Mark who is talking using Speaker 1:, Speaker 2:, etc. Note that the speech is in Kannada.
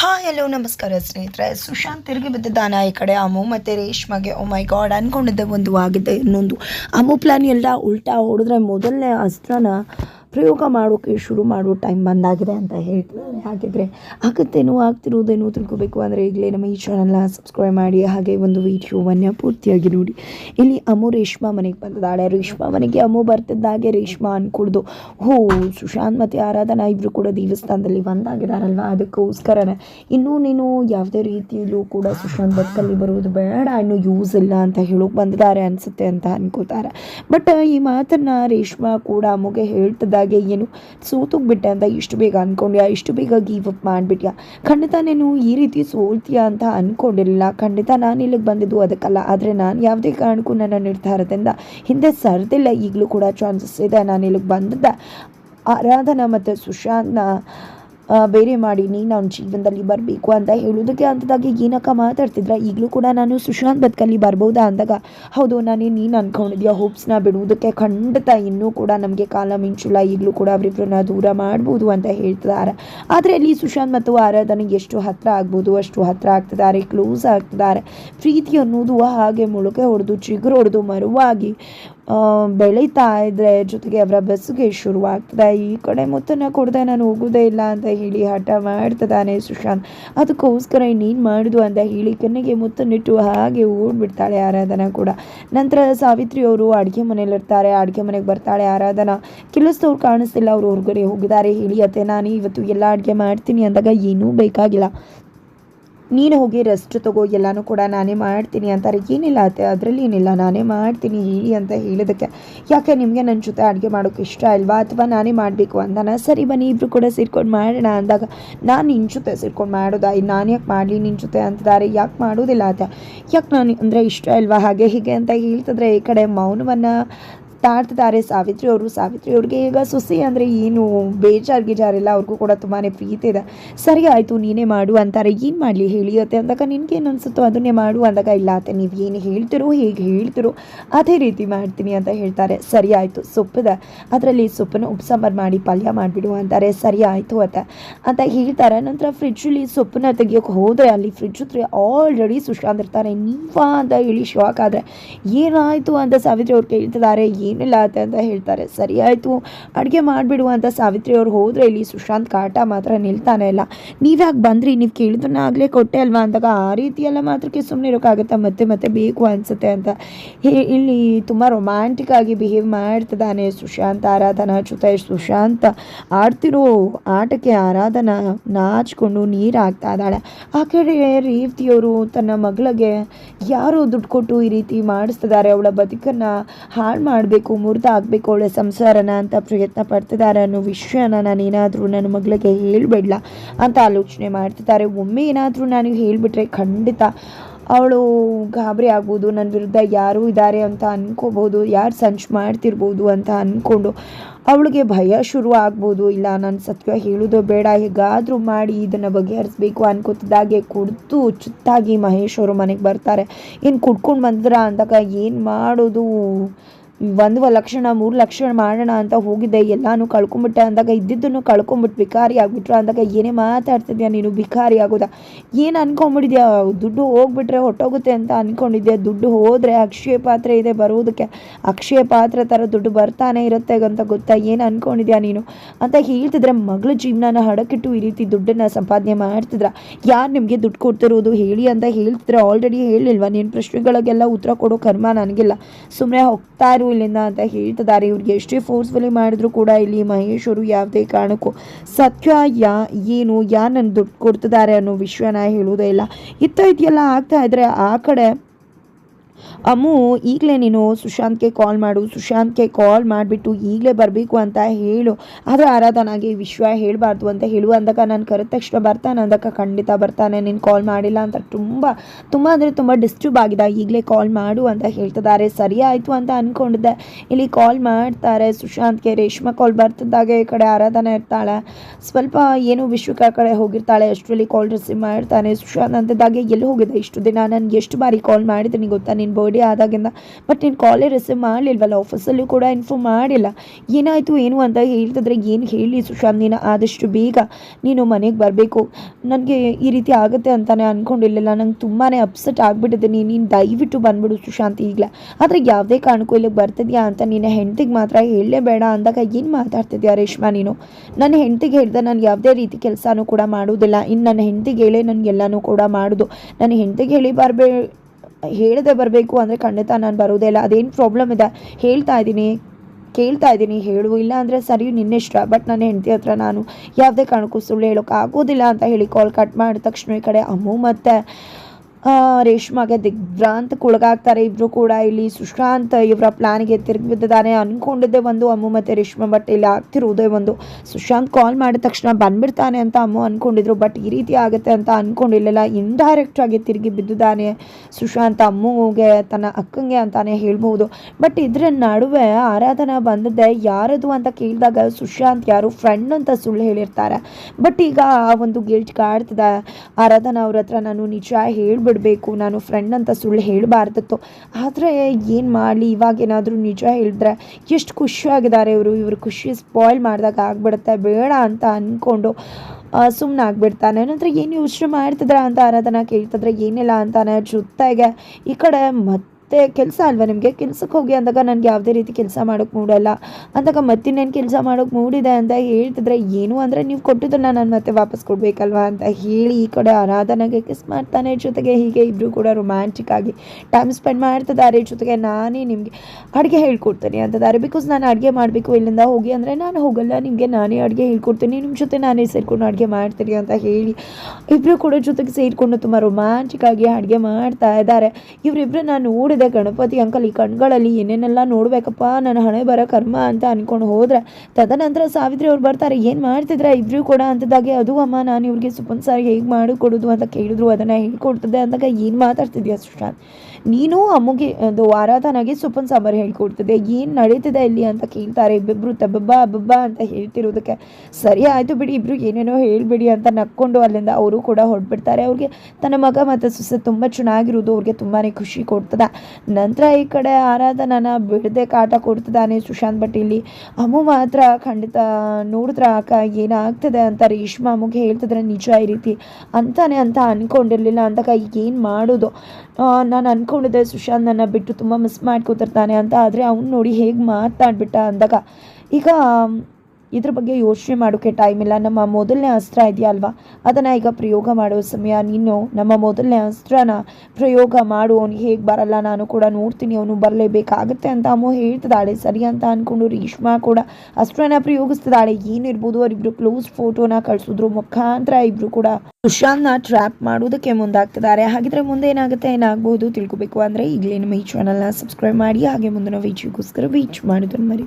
Speaker 1: ಹಾಯ್ ಹಲೋ ನಮಸ್ಕಾರ ಸ್ನೇಹಿತರೆ. ಸುಶಾಂತ್ ತಿರುಗಿ ಬಿದ್ದಿದ್ದಾನ ಈ ಕಡೆ ಅಮು ಮತ್ತು ರೇಷ್ಮಗೆ ಓ ಮೈ ಗಾಡ್ ಅನ್ಕೊಂಡಿದ್ದೆ ಒಂದು ಆಗಿದೆ ಇನ್ನೊಂದು. ಅಮು ಪ್ಲಾನ್ ಎಲ್ಲ ಉಲ್ಟಾ ಹೊಡೆದ್ರೆ ಮೊದಲನೇ ಅಸ್ತ್ರನ ಪ್ರಯೋಗ ಮಾಡೋಕ್ಕೆ ಶುರು ಮಾಡೋ ಟೈಮ್ ಬಂದಾಗಿದೆ ಅಂತ ಹೇಳ್ತಿದ್ದಾರೆ. ಹಾಗಿದ್ರೆ ಆಗುತ್ತೇನೋ ಆಗ್ತಿರೋದೇನೋ ತಿಳ್ಕೋಬೇಕು ಅಂದರೆ ಈಗಲೇ ನಮ್ಮ ಈ ಚಾನಲ್ನ ಸಬ್ಸ್ಕ್ರೈಬ್ ಮಾಡಿ, ಹಾಗೆ ಒಂದು ವಿಡಿಯೋವನ್ನು ಪೂರ್ತಿಯಾಗಿ ನೋಡಿ. ಇಲ್ಲಿ ಅಮ್ಮು ರೇಷ್ಮಾ ಮನೆಗೆ ಬಂದಿದ್ದಾಳೆ. ರೇಷ್ಮಾ ಮನೆಗೆ ಅಮ್ಮು ಬರ್ತಿದ್ದಾಗೆ ರೇಷ್ಮಾ ಅಂದ್ಕೊಡ್ದು ಹೋ, ಸುಶಾಂತ್ ಮತ್ತು ಆರಾಧನಾ ಇಬ್ಬರು ಕೂಡ ದೇವಸ್ಥಾನದಲ್ಲಿ ಒಂದಾಗಿದ್ದಾರಲ್ವ ಅದಕ್ಕೋಸ್ಕರನೇ. ಇನ್ನೂ ನೀನು ಯಾವುದೇ ರೀತಿಯಲ್ಲೂ ಕೂಡ ಸುಶಾಂತ್ ಬದುಕಲ್ಲಿ ಬರುವುದು ಬೇಡ. ಇನ್ನು ಯೂಸ್ ಇಲ್ಲ ಅಂತ ಹೇಳೋಕೆ ಬಂದಿದ್ದಾರೆ ಅನಿಸುತ್ತೆ ಅಂತ ಅನ್ಕೋತಾರೆ. ಬಟ್ ಈ ಮಾತನ್ನು ರೇಷ್ಮಾ ಕೂಡ ಅಮ್ಮಗೆ ಹೇಳ್ತಿದ್ದಾಗೆ ಏನು? ಸೋತೋಗ್ಬಿಟ್ಟೆ ಅಂತ ಇಷ್ಟು ಬೇಗ ಅಂದ್ಕೊಂಡ್ಯಾ ಇಷ್ಟು ಬೇಗ ಗೀವ್ ಅಪ್ ಮಾಡಿಬಿಟ್ಯಾ? ಖಂಡಿತ ನೀನು ಈ ರೀತಿ ಸೋಲ್ತೀಯಾ ಅಂತ ಅಂದ್ಕೊಂಡಿರಲಿಲ್ಲ ಖಂಡಿತ ನಾನು ಇಲ್ಲಿಗೆ ಬಂದಿದ್ದು ಅದಕ್ಕಲ್ಲ. ಆದರೆ ನಾನು ಯಾವುದೇ ಕಾರಣಕ್ಕೂ ನನ್ನ ನಿರ್ಧಾರದಿಂದ ಹಿಂದೆ ಸರ್ದಿಲ್ಲ. ಈಗಲೂ ಕೂಡ ಚಾನ್ಸಸ್ ಇದೆ ನಾನು ಇಲ್ಲಿಗೆ ಬಂದಿದ್ದೆ. ಆರಾಧನಾ ಮತ್ತು ಸುಶಾಂತ್ನ ಬೇರೆ ಮಾಡಿ, ನೀನು ಅವ್ನ ಜೀವನದಲ್ಲಿ ಬರಬೇಕು ಅಂತ ಹೇಳೋದಕ್ಕೆ ಅಂತದಾಗಿ ಏನಕ್ಕ ಮಾತಾಡ್ತಿದ್ರ? ಈಗಲೂ ಕೂಡ ನಾನು ಸುಶಾಂತ್ ಬದುಕಲ್ಲಿ ಬರ್ಬೋದಾ ಅಂದಾಗ, ಹೌದು, ನಾನೇ ನೀನು ಅನ್ಕೊಂಡಿದ್ಯಾ ಹೋಪ್ಸ್ನ ಬಿಡುವುದಕ್ಕೆ? ಖಂಡಿತ ಇನ್ನೂ ಕೂಡ ನಮಗೆ ಕಾಲ ಮಿಂಚಿಲ್ಲ, ಈಗಲೂ ಕೂಡ ಅವರಿಬ್ಬರನ್ನ ದೂರ ಮಾಡ್ಬೋದು ಅಂತ ಹೇಳ್ತಿದ್ದಾರೆ. ಆದರೆ ಅಲ್ಲಿ ಸುಶಾಂತ್ ಮತ್ತು ಆರಾಧನೆ ಎಷ್ಟು ಹತ್ತಿರ ಆಗ್ಬೋದು, ಅಷ್ಟು ಹತ್ತಿರ ಆಗ್ತಿದ್ದಾರೆ, ಕ್ಲೋಸ್ ಆಗ್ತಿದ್ದಾರೆ. ಪ್ರೀತಿ ಅನ್ನೋದು ಹಾಗೆ ಮೊಳಕೆ ಹೊಡೆದು, ಚಿಗುರು ಹೊಡೆದು ಮರುವಾಗಿ ಬೆಳೀತಾ ಇದ್ರೆ ಜೊತೆಗೆ ಅವರ ಬೆಸುಗೆ ಶುರುವಾಗ್ತದೆ. ಈ ಕಡೆ ಮುತ್ತನ್ನು ಕೊಡದೆ ನಾನು ಹೋಗೋದೇ ಇಲ್ಲ ಅಂತ ಹೇಳಿ ಹಠ ಮಾಡ್ತದಾನೆ ಸುಶಾಂತ್. ಅದಕ್ಕೋಸ್ಕರ ಇನ್ನೇನು ಮಾಡುದು ಅಂತ ಹೇಳಿ ಕೆನ್ನೆಗೆ ಮುತ್ತನ್ನಿಟ್ಟು ಹಾಗೆ ಓಡ್ಬಿಡ್ತಾಳೆ ಆರಾಧನಾ ಕೂಡ. ನಂತರ ಸಾವಿತ್ರಿ ಅವರು ಅಡುಗೆ ಮನೇಲಿರ್ತಾರೆ ಅಡುಗೆ ಮನೆಗೆ ಬರ್ತಾಳೆ ಆರಾಧನಾ. ಕೆಲಸದವ್ರು ಕಾಣಿಸ್ತಿಲ್ಲ, ಅವರು ಹೊರಗಡೆ ಹೋಗಿದ್ದಾರೆ. ಹೇಳಿ ಅತ್ತೆ, ನಾನು ಇವತ್ತು ಎಲ್ಲ ಅಡುಗೆ ಮಾಡ್ತೀನಿ ಅಂದಾಗ ಏನೂ ಬೇಕಾಗಿಲ್ಲ. ನೀನು ಹೋಗಿ ರೆಸ್ಟ್ ತಗೋ, ಎಲ್ಲನೂ ಕೂಡ ನಾನೇ ಮಾಡ್ತೀನಿ ಅಂತಾರೆ. ಏನಿಲ್ಲ ಅತ್ತೆ, ಅದರಲ್ಲಿ ಏನಿಲ್ಲ, ನಾನೇ ಮಾಡ್ತೀನಿ ಹೇಳಿ ಅಂತ ಹೇಳಿದಕ್ಕೆ. ಯಾಕೆ ನಿಮಗೆ ನನ್ನ ಜೊತೆ ಅಡುಗೆ ಮಾಡೋಕ್ಕೆ ಇಷ್ಟ ಅಲ್ವಾ ಅಥವಾ ನಾನೇ ಮಾಡಬೇಕು ಅಂದಾನ? ಸರಿ ಬನ್ನಿ ಇಬ್ಬರು ಕೂಡ ಸೇರ್ಕೊಂಡು ಮಾಡೋಣ ಅಂದಾಗ, ನಾನು ನಿನ್ನ ಜೊತೆ ಸೇರ್ಕೊಂಡು ಮಾಡೋದಾ? ನಾನು ಯಾಕೆ ಮಾಡಲಿ ನಿನ್ನ ಜೊತೆ ಅಂತಿದ್ದಾರೆ? ಯಾಕೆ ಮಾಡೋದಿಲ್ಲ ಅತ್ತೆ? ಯಾಕೆ ನಾನು ಅಂದರೆ ಇಷ್ಟ ಅಲ್ವಾ ಹಾಗೆ ಹೀಗೆ ಅಂತ ಹೇಳ್ತಿದ್ರೆ ಈ ಕಡೆ ಮೌನವನ್ನು ತಾಡ್ತಿದ್ದಾರೆ ಸಾವಿತ್ರಿ ಅವರು, ಸಾವಿತ್ರಿ ಅವ್ರಿಗೆ ಈಗ ಸುಸಿ ಅಂದರೆ ಏನು ಬೇಜಾರು ಗಿಜಾರಿಲ್ಲ ಅವ್ರಿಗೂ ಕೂಡ ತುಂಬಾ ಪ್ರೀತಿ ಇದೆ. ಸರಿ ಆಯಿತು, ನೀನೇ ಮಾಡು ಅಂತಾರೆ. ಏನು ಮಾಡಲಿ ಹೇಳಿಯತ್ತೆ ಅಂದಾಗ ನಿನಗೇನು ಅನಿಸುತ್ತೋ ಅದನ್ನೇ ಮಾಡು ಅಂದಾಗ ಇಲ್ಲ ಅತ್ತೆ, ನೀವು ಏನು ಹೇಳ್ತಿರೋ ಹೇಗೆ ಹೇಳ್ತಿರೋ ಅದೇ ರೀತಿ ಮಾಡ್ತೀನಿ ಅಂತ ಹೇಳ್ತಾರೆ. ಸರಿ ಆಯಿತು, ಸೊಪ್ಪದ ಅದರಲ್ಲಿ ಸೊಪ್ಪನ್ನು ಉಪ್ಸಾಂಬಾರು ಮಾಡಿ ಪಲ್ಯ ಮಾಡಿಬಿಡು ಅಂತಾರೆ. ಸರಿ ಆಯಿತು ಅತ್ತೆ ಅಂತ ಹೇಳ್ತಾರೆ. ನಂತರ ಫ್ರಿಡ್ಜಲ್ಲಿ ಸೊಪ್ಪನ್ನ ತೆಗಿಯೋಕೆ ಹೋದರೆ ಅಲ್ಲಿ ಫ್ರಿಡ್ಜ್ ಹತ್ರ ಆಲ್ರೆಡಿ ಸುಶಾಂತಿರ್ತಾರೆ ನೀವಾ ಅಂತ ಹೇಳಿ ಶಾಕ್ ಆದರೆ ಏನಾಯಿತು ಅಂತ ಸಾವಿತ್ರಿ ಅವ್ರು ಕೇಳ್ತಿದ್ದಾರೆ. ಏನಿಲ್ಲ ಅಂತ ಹೇಳ್ತಾರೆ. ಸರಿ ಆಯಿತು, ಅಡುಗೆ ಮಾಡಿಬಿಡು ಅಂತ ಸಾವಿತ್ರಿ ಅವ್ರು ಹೋದರೆ ಇಲ್ಲಿ ಸುಶಾಂತ್ ಕಾಟ ಮಾತ್ರ ನಿಲ್ತಾನೆ ಇಲ್ಲ. ನೀವ್ಯಾಕೆ ಬಂದ್ರಿ? ನೀವು ಕೇಳಿದ್ರನ್ನ ಆಗಲೇ ಕೊಟ್ಟೆ ಅಲ್ವಾ ಅಂದಾಗ, ಆ ರೀತಿ ಎಲ್ಲ ಮಾತ್ರಕ್ಕೆ ಸುಮ್ಮನೆ ಇರೋಕ್ಕಾಗತ್ತಾ ಮತ್ತೆ ಮತ್ತೆ ಬೇಕು ಅನಿಸುತ್ತೆ ಅಂತ ಇಲ್ಲಿ ತುಂಬ ರೊಮ್ಯಾಂಟಿಕ್ ಆಗಿ ಬಿಹೇವ್ ಮಾಡ್ತಿದ್ದಾನೆ ಸುಶಾಂತ್, ಆರಾಧನಾ ಜೊತೆ. ಸುಶಾಂತ್ ಆಡ್ತಿರೋ ಆಟಕ್ಕೆ ಆರಾಧನಾ ನಾಚ್ಕೊಂಡು ನೀರು ಹಾಕ್ತಾ ಇದ್ದಾಳೆ. ಆ ಕಡೆ ರೀತಿಯವರು ತನ್ನ ಮಗಳಿಗೆ ಯಾರೋ ದುಡ್ಡು ಕೊಟ್ಟು ಈ ರೀತಿ ಮಾಡಿಸ್ತಿದ್ದಾರೆ. ಅವಳ ಬದುಕನ್ನು ಹಾಳು ಮಾಡಬೇಕು ಮುರಿದು ಆಗಬೇಕು ಅವಳ ಸಂಸಾರನ ಅಂತ ಪ್ರಯತ್ನ ಪಡ್ತಿದ್ದಾರೆ ಅನ್ನೋ ವಿಷಯನ ನಾನು ಏನಾದರೂ ನನ್ನ ಮಗಳಿಗೆ ಹೇಳ್ಬೇಡ್ಲ ಅಂತ ಆಲೋಚನೆ ಮಾಡ್ತಿದ್ದಾರೆ. ಒಮ್ಮೆ ಏನಾದರೂ ನಾನು ಹೇಳಿಬಿಟ್ರೆ ಖಂಡಿತ ಅವಳು ಗಾಬರಿ ಆಗ್ಬೋದು ನನ್ನ ವಿರುದ್ಧ ಯಾರು ಇದ್ದಾರೆ ಅಂತ ಅನ್ಕೋಬೋದು, ಯಾರು ಸಂಚ್ ಮಾಡ್ತಿರ್ಬೋದು ಅಂತ ಅಂದ್ಕೊಂಡು ಅವಳಿಗೆ ಭಯ ಶುರು ಆಗ್ಬೋದು. ಇಲ್ಲ, ನಾನು ಸತ್ಯ ಹೇಳೋದು ಬೇಡ, ಹೇಗಾದರೂ ಮಾಡಿ ಇದನ್ನು ಬಗೆಹರಿಸ್ಬೇಕು ಅನ್ಕೋತಿದ್ದಾಗೆ ಕುಡಿದು ಚುತ್ತಾಗಿ ಮಹೇಶ್ ಅವರು ಮನೆಗೆ ಬರ್ತಾರೆ. ಏನು ಕುಡ್ಕೊಂಡು ಬಂದ್ರ ಅಂದಾಗ ಏನು ಮಾಡೋದು? ಒಂದು ಲಕ್ಷಣ, ಮೂರು ಲಕ್ಷಣ ಮಾಡೋಣ ಅಂತ ಹೋಗಿದ್ದೆ. ಎಲ್ಲಾನು ಕಳ್ಕೊಂಬಿಟ್ಟೆ ಅಂದಾಗ, ಇದ್ದಿದ್ದನ್ನು ಕಳ್ಕೊಂಬಿಟ್ಟು ಭಿಕಾರಿ ಆಗಿಬಿಟ್ರು ಅಂದಾಗ, ಏನೇ ಮಾತಾಡ್ತಿದ್ಯಾ ನೀನು? ಭಿಕಾರಿ ಆಗೋದಾ. ಏನು ಅನ್ಕೊಂಬಿಟ್ಟಿದ್ಯಾ ದುಡ್ಡು ಹೋಗ್ಬಿಟ್ರೆ ಹೊಟ್ಟೋಗುತ್ತೆ ಅಂತ ಅನ್ಕೊಂಡಿದ್ಯಾ ದುಡ್ಡು ಹೋದರೆ ಅಕ್ಷಯ ಪಾತ್ರೆ ಇದೆ ಬರೋದಕ್ಕೆ. ಅಕ್ಷಯ ಪಾತ್ರೆ ಥರ ದುಡ್ಡು ಬರ್ತಾನೆ ಇರುತ್ತೆ ಅಂತ ಗೊತ್ತಾ? ಏನು ಅನ್ಕೊಂಡಿದ್ಯಾ ನೀನು? ಅಂತ ಹೇಳ್ತಿದ್ರೆ ಮಗಳ ಜೀವನನ ಹಡಕಿಟ್ಟು ಈ ರೀತಿ ದುಡ್ಡನ್ನು ಸಂಪಾದನೆ ಮಾಡ್ತಿದ್ರ. ಯಾರು ನಿಮಗೆ ದುಡ್ಡು ಕೊಡ್ತಿರೋದು ಹೇಳಿ ಅಂತ ಹೇಳ್ತಿದ್ರೆ ಆಲ್ರೆಡಿ ಹೇಳಿಲ್ವಾ? ನೀನು ಪ್ರಶ್ನೆಗಳಿಗೆಲ್ಲ ಉತ್ತರ ಕೊಡೋ ಕರ್ಮ ನನಗಿಲ್ಲ. ಸುಮ್ಮನೆ ಹೋಗ್ತಾ ಇರು ಇಲ್ಲಿಂದ ಅಂತ ಹೇಳ್ತಿದ್ದಾರೆ. ಇವ್ರಿಗೆ ಎಷ್ಟೇ ಫೋರ್ಸ್ಫುಲಿ ಮಾಡಿದ್ರು ಕೂಡ ಇಲ್ಲಿ ಮಹೇಶ್ವರು ಯಾವುದೇ ಕಾರಣಕ್ಕೂ ಸತ್ಯ, ಯಾ, ಏನು ಯಾ ನನ್ನ ದುಡ್ಡು ಕೊಡ್ತಿದ್ದಾರೆ ಅನ್ನೋ ವಿಷಯನ ಹೇಳೋದೇ ಇಲ್ಲ. ಇತ್ತ ಇದೆಲ್ಲ ಆಗ್ತಾ ಇದ್ರೆ ಆ ಕಡೆ ಅಮ್ಮು ಈಗಲೇ ನೀನು ಸುಶಾಂತ್ಗೆ ಕಾಲ್ ಮಾಡು. ಸುಶಾಂತ್ಗೆ ಕಾಲ್ ಮಾಡಿಬಿಟ್ಟು ಈಗಲೇ ಬರಬೇಕು ಅಂತ ಹೇಳು. ಆದರೆ ಆರಾಧನಾಗೆ ಈ ವಿಷಯ ಹೇಳಬಾರ್ದು ಅಂತ ಹೇಳು. ಅಂದಾಗ ನಾನು ಕರೆದ ತಕ್ಷಣ ಬರ್ತಾನೆ. ಅಂದಾಗ ಖಂಡಿತ ಬರ್ತಾನೆ. ನೀನು ಕಾಲ್ ಮಾಡಿಲ್ಲ ಅಂತ ತುಂಬ ತುಂಬ ಅಂದರೆ ತುಂಬ ಡಿಸ್ಟರ್ಬ್ ಆಗಿದೆ ಈಗಲೇ ಕಾಲ್ ಮಾಡು ಅಂತ ಹೇಳ್ತಿದ್ದಾರೆ. ಸರಿ ಆಯಿತು ಅಂತ ಅಂದ್ಕೊಂಡಿದ್ದೆ ಇಲ್ಲಿ ಕಾಲ್ ಮಾಡ್ತಾರೆ. ಸುಶಾಂತ್ಗೆ ರೇಷ್ಮಾ ಕಾಲ್ ಬರ್ತಿದ್ದಾಗೆ ಈ ಕಡೆ ಆರಾಧನೆ ಇರ್ತಾಳೆ. ಸ್ವಲ್ಪ ಏನು ವಿಶ್ವಕ ಕಡೆ ಹೋಗಿರ್ತಾಳೆ. ಅಷ್ಟರಲ್ಲಿ ಕಾಲ್ ರಿಸೀವ್ ಮಾಡ್ತಾನೆ. ಸುಶಾಂತ್ ಅಂತಿದ್ದಾಗೆ, ಎಲ್ಲಿ ಹೋಗಿದೆ ಇಷ್ಟು ದಿನ? ನಾನು ಎಷ್ಟು ಬಾರಿ ಕಾಲ್ ಮಾಡಿದ್ದೀನಿ ಗೊತ್ತಾ ನಿನ್ನ ನಿನ್ನ ಬರ್ಡೇ ಆದಾಗಿಂದ. ಬಟ್ ನೀನು ಕಾಲೇ ರಿಸೀವ್ ಮಾಡಲಿಲ್ವಲ್ಲ? ಆಫೀಸಲ್ಲೂ ಕೂಡ ಇನ್ಫಾರ್ಮ್ ಮಾಡಿಲ್ಲ. ಏನಾಯಿತು, ಏನು ಅಂತ ಹೇಳ್ತಿದ್ರೆ ಏನು ಹೇಳಿ ಸುಶಾಂತ್, ನೀನು ಆದಷ್ಟು ಬೇಗ ನೀನು ಮನೆಗೆ ಬರಬೇಕು. ನನಗೆ ಈ ರೀತಿ ಆಗುತ್ತೆ ಅಂತಾನೆ ಅಂದ್ಕೊಂಡಿರಲಿಲ್ಲ ನಂಗೆ ತುಂಬಾ ಅಪ್ಸೆಟ್ ಆಗಿಬಿಟ್ಟಿದೆ. ನೀನು ದಯವಿಟ್ಟು ಬಂದ್ಬಿಡು ಸುಶಾಂತ್ ಈಗಲೇ. ಆದರೆ ಯಾವುದೇ ಕಾರಣಕ್ಕೂ ಇಲ್ಲಿಗೆ ಬರ್ತಿದ್ಯಾ ಅಂತ ನಿನ್ನ ಹೆಂಡತಿಗೆ ಮಾತ್ರ ಹೇಳಲೇಬೇಡ ಅಂದಾಗ ಏನು ಮಾತಾಡ್ತಿದ್ಯಾ ರೇಷ್ಮಾ ನೀನು? ನನ್ನ ಹೆಂಡತಿಗೆ ಹೇಳ್ದೆ ನಾನು ಯಾವುದೇ ರೀತಿ ಕೆಲಸನೂ ಕೂಡ ಮಾಡುವುದಿಲ್ಲ ಇನ್ನು ನನ್ನ ಹೆಂಡತಿಗೆ ಹೇಳೇ ನನಗೆಲ್ಲನೂ ಕೂಡ ಮಾಡೋದು. ನನ್ನ ಹೆಂಡತಿಗೆ ಹೇಳಿ ಬರಬೇ ಹೇಳದೆ ಬರಬೇಕು ಅಂದರೆ ಖಂಡಿತ ನಾನು ಬರೋದೇ ಇಲ್ಲ. ಅದೇನು ಪ್ರಾಬ್ಲಮ್ ಇದೆ? ಹೇಳ್ತಾ ಇದ್ದೀನಿ. ಕೇಳ್ತಾ ಇದ್ದೀನಿ. ಹೇಳು ಇಲ್ಲ ಅಂದರೆ ಸರಿ ನಿನ್ನಿಷ್ಟ ಬಟ್ ನನ್ನ ಹೆಂಡತಿ ಹತ್ರ ನಾನು ಯಾವುದೇ ಕಾರಣಕ್ಕೂ ಸುಳ್ಳು ಹೇಳೋಕೆ ಆಗೋದಿಲ್ಲ ಅಂತ ಹೇಳಿ ಕಾಲ್ ಕಟ್ ಮಾಡಿದ ತಕ್ಷಣ ಈ ಕಡೆ ಅಮ್ಮು ಮತ್ತು ರೇಷ್ಮಾಗೆ ದಿಗ್ಭ್ರಾಂತ ಒಳಗಾಗ್ತಾರೆ ಇಬ್ಬರು ಕೂಡ ಇಲ್ಲಿ ಸುಶಾಂತ್ ಇವರ ಪ್ಲಾನ್ಗೆ ತಿರುಗಿ ಬಿದ್ದಿದ್ದಾನೆ ಅಂದ್ಕೊಂಡಿದ್ದೆ ಒಂದು ಅಮ್ಮು ಮತ್ತು ರೇಷ್ಮಾ ಬಟ್ ಇಲ್ಲಿ ಆಗ್ತಿರೋದೇ ಒಂದು. ಸುಶಾಂತ್ ಕಾಲ್ ಮಾಡಿದ ತಕ್ಷಣ ಬಂದ್ಬಿಡ್ತಾನೆ ಅಂತ ಅಮ್ಮು ಅಂದ್ಕೊಂಡಿದ್ರು ಬಟ್ ಈ ರೀತಿ ಆಗುತ್ತೆ ಅಂತ ಅಂದ್ಕೊಂಡಿರಲಿಲ್ಲ ಇಂಡೈರೆಕ್ಟ್ ಆಗಿ ತಿರುಗಿ ಬಿದ್ದಿದ್ದಾನೆ ಸುಶಾಂತ್ ಅಮ್ಮುಗೆ, ತನ್ನ ಅಕ್ಕಂಗೆ ಅಂತಾನೆ ಹೇಳ್ಬೋದು ಬಟ್ ಇದ್ರ ನಡುವೆ ಆರಾಧನಾ ಬಂದದ್ದೆ. ಯಾರದು ಅಂತ ಕೇಳಿದಾಗ ಸುಶಾಂತ್ ಯಾರು? ಫ್ರೆಂಡ್ ಅಂತ ಸುಳ್ಳು ಹೇಳಿರ್ತಾರೆ. ಬಟ್ ಈಗ ಆ ಒಂದು ಗಿಲ್ಟ್ ಕಾಡ್ತದೆ. ಆರಾಧನಾ ಅವ್ರ ಹತ್ರ ನಾನು ನಿಜ ಹೇಳ್ಬಿಡ್ಬೇಕು ನಾನು ಫ್ರೆಂಡ್ ಅಂತ ಸುಳ್ಳು ಹೇಳಬಾರ್ದಿತ್ತು. ಆದರೆ ಏನು ಮಾಡಲಿ, ಇವಾಗ ಏನಾದರೂ ನಿಜ ಹೇಳಿದ್ರೆ ಎಷ್ಟು ಖುಷಿಯಾಗಿದ್ದಾರೆ ಇವರು. ಇವರು ಖುಷಿ ಸ್ಪಾಯ್ಲ್ ಮಾಡಿದಾಗ ಆಗಿಬಿಡುತ್ತೆ, ಬೇಡ ಅಂತ ಅಂದ್ಕೊಂಡು ಸುಮ್ಮನೆ ಆಗಿಬಿಡ್ತಾನೆ. ನಂತರ ಏನು ಯೋಚನೆ ಮಾಡ್ತಿದ್ರ ಅಂತ ಆರಾಧನಾ ಕೇಳ್ತಿದ್ರೆ, ಏನಿಲ್ಲ ಅಂತಾನೆ, ಜೊತೆಗೆ ಈ ಕಡೆ ಮತ್ತೆ ಕೆಲಸ ಅಲ್ವಾ ನಿಮಗೆ? ಕೆಲ್ಸಕ್ಕೆ ಹೋಗಿ ಅಂದಾಗ ನನಗೆ ಯಾವುದೇ ರೀತಿ ಕೆಲಸ ಮಾಡೋಕ್ಕೆ ಮೂಡಲ್ಲ. ಅಂದಾಗ ಮತ್ತಿನ್ನೇನು ಕೆಲಸ ಮಾಡೋಕ್ಕೆ ಮೂಡಿದೆ ಅಂತ ಹೇಳ್ತಿದ್ರೆ ಏನು ಅಂದರೆ ನೀವು ಕೊಟ್ಟಿದ್ದನ್ನ ನಾನು ಮತ್ತೆ ವಾಪಸ್ ಕೊಡಬೇಕಲ್ವಾ ಅಂತ ಹೇಳಿ ಈ ಕಡೆ ಆರಾಧನೆಗೆ ಕಿಸ್ ಮಾಡ್ತಾನೆ ಜೊತೆಗೆ ಹೀಗೆ ಇಬ್ಬರು ಕೂಡ ರೊಮ್ಯಾಂಟಿಕ್ ಆಗಿ ಟೈಮ್ ಸ್ಪೆಂಡ್ ಮಾಡ್ತಿದ್ದಾರೆ ಜೊತೆಗೆ ನಾನೇ ನಿಮಗೆ ಅಡುಗೆ ಹೇಳ್ಕೊಡ್ತೀನಿ ಅಂತಿದ್ದಾರೆ. ಬಿಕಾಸ್ ನಾನು ಅಡುಗೆ ಮಾಡಬೇಕು, ಇಲ್ಲಿಂದ ಹೋಗಿ ಅಂದರೆ ನಾನು ಹೋಗಲ್ಲ, ನಿಮಗೆ ನಾನೇ ಅಡುಗೆ ಹೇಳ್ಕೊಡ್ತೀನಿ ನಿಮ್ಮ ಜೊತೆ ನಾನೇ ಸೇರಿಕೊಂಡು ಅಡುಗೆ ಮಾಡ್ತೀನಿ ಅಂತ ಹೇಳಿ ಇಬ್ಬರು ಕೂಡ ಜೊತೆಗೆ ಸೇರಿಕೊಂಡು ತುಂಬ ರೊಮ್ಯಾಂಟಿಕ್ ಆಗಿ ಅಡುಗೆ ಮಾಡ್ತಾ ಇದ್ದಾರೆ. ಇವರಿಬ್ಬರು ನಾನು ನೋಡಿದೆ ಗಣಪತಿ ಅಂಕಲ್, ಈ ಕಣ್ಗಳಲ್ಲಿ ಏನೇನೆಲ್ಲ ನೋಡಬೇಕಪ್ಪ, ನನ್ನ ಹಣೆ ಬರೋ ಕರ್ಮ ಅಂತ ಅನ್ಕೊಂಡು ಹೋದ್ರೆ, ತದನಂತರ ಸಾವಿತ್ರಿ ಅವ್ರು ಬರ್ತಾರೆ, ಏನು ಮಾಡ್ತಿದ್ರೆ? ಇಬ್ಬರು ಕೂಡ ಅಂತದಾಗೆ, ಅದು ಅಮ್ಮ, ನಾನು ಇವ್ರಿಗೆ ಸುಪನ್ ಸಾರಿ ಹೇಗೆ ಮಾಡಿಕೊಡುದು? ಅಂತ ಕೇಳಿದ್ರು, ಅದನ್ನು ಹೇಳ್ಕೊಡ್ತಿದ್ದೆ ಅಂದಾಗ ಏನು ಮಾತಾಡ್ತಿದ್ಯಾ ಸುಶಾಂತ್? ನೀನು ಅಮ್ಮಗೆ ಒಂದು ಆರಾಧನಾಗೆ ಸೊಪ್ಪಿನ ಸಾಂಬಾರು ಹೇಳ್ಕೊಡ್ತಿದ್ದೆ. ಏನು ನಡೀತಿದೆ ಇಲ್ಲಿ ಅಂತ ಕೇಳ್ತಾರೆ. ಇಬ್ಬಿಬ್ರು ತಬ್ಬಬ್ಬಾ, ಅಬ್ಬಬ್ಬಾ ಅಂತ ಹೇಳ್ತಿರೋದಕ್ಕೆ ಸರಿ ಆಯಿತು ಬಿಡಿ ಇಬ್ಬರು ಏನೇನೋ ಹೇಳಬೇಡಿ ಅಂತ ನಕ್ಕೊಂಡು ಅಲ್ಲಿಂದ ಅವರು ಕೂಡ ಹೊರಟ್ಬಿಡ್ತಾರೆ. ಅವ್ರಿಗೆ ತನ್ನ ಮಗ ಮತ್ತು ಸೊಸೆ ತುಂಬ ಚೆನ್ನಾಗಿರೋದು, ಅವ್ರಿಗೆ ತುಂಬಾ ಖುಷಿ ಕೊಡ್ತದೆ. ನಂತರ ಈ ಕಡೆ ಆರಾಧನನ ಬಿಡದೆ ಕಾಟ ಕೊಡ್ತಿದ್ದಾನೆ ಸುಶಾಂತ್ ಬಟ್ ಇಲ್ಲಿ. ಅಮ್ಮು ಮಾತ್ರ ಖಂಡಿತ ನೋಡಿದ್ರೆ ಅಕ್ಕ ಏನಾಗ್ತದೆ ಅಂತ ರೇಷ್ಮಾ ಅಮ್ಮಗೆ ಹೇಳ್ತಿದ್ರೆ ನಿಜ ಈ ರೀತಿ ಅಂತಾನೆ ಅಂತ ಅಂದ್ಕೊಂಡಿರಲಿಲ್ಲ ಅಂತಕ್ಕ ಈಗ ಏನು ಮಾಡೋದು? ನಾನು ಅಂದ್ಕೊಂಡಿದ್ದೆ ಸುಶಾಂತ್ ನನ್ನ ಬಿಟ್ಟು ತುಂಬ ಮಿಸ್ ಮಾಡ್ಕೊತಿರ್ತಾನೆ ಅಂತ. ಆದರೆ ಅವ್ನು ನೋಡಿ ಹೇಗೆ ಮಾತಾಡ್ಬಿಟ್ಟ ಅಂದಾಗ, ಈಗ ಇದ್ರ ಬಗ್ಗೆ ಯೋಚನೆ ಮಾಡೋಕ್ಕೆ ಟೈಮ್ ಇಲ್ಲ. ನಮ್ಮ ಮೊದಲನೇ ಅಸ್ತ್ರ ಇದೆಯಲ್ವಾ? ಅದನ್ನು ಈಗ ಪ್ರಯೋಗ ಮಾಡೋ ಸಮಯ. ನೀನು ನಮ್ಮ ಮೊದಲನೇ ಅಸ್ತ್ರನ ಪ್ರಯೋಗ ಮಾಡು. ಅವ್ನು ಹೇಗೆ ಬರಲ್ಲ? ನಾನು ಕೂಡ ನೋಡ್ತೀನಿ. ಅವನು ಬರಲೇಬೇಕಾಗುತ್ತೆ ಅಂತ ಅಮ್ಮ ಹೇಳ್ತಿದ್ದಾಳೆ. ಸರಿ ಅಂತ ಅಂದ್ಕೊಂಡು ರೀಷ್ಮಾ ಕೂಡ ಅಸ್ತ್ರನ ಪ್ರಯೋಗಿಸ್ತಿದ್ದಾಳೆ. ಏನಿರ್ಬೋದು? ಅವರಿಬ್ರು ಕ್ಲೋಸ್ ಫೋಟೋನ ಕಳಿಸಿದ್ರು. ಮುಖಾಂತರ ಇಬ್ರು ಕೂಡ ಸುಶಾಂತ್ನ ಟ್ರ್ಯಾಪ್ ಮಾಡೋದಕ್ಕೆ ಮುಂದಾಗ್ತಿದ್ದಾರೆ. ಹಾಗಿದ್ರೆ ಮುಂದೆ ಏನಾಗುತ್ತೆ? ಏನಾಗ್ಬೋದು? ತಿಳ್ಕೊಬೇಕು. ಅಂದರೆ ಈಗಲೇ ನಮ್ಮ ಈ ಚಾನಲ್ನ ಸಬ್ಸ್ಕ್ರೈಬ್ ಮಾಡಿ. ಹಾಗೆ ಮುಂದಿನ ವೀಚಿಗೋಸ್ಕರ ವೀಚ್ ಮಾಡಿದ್ರು ಮರಿ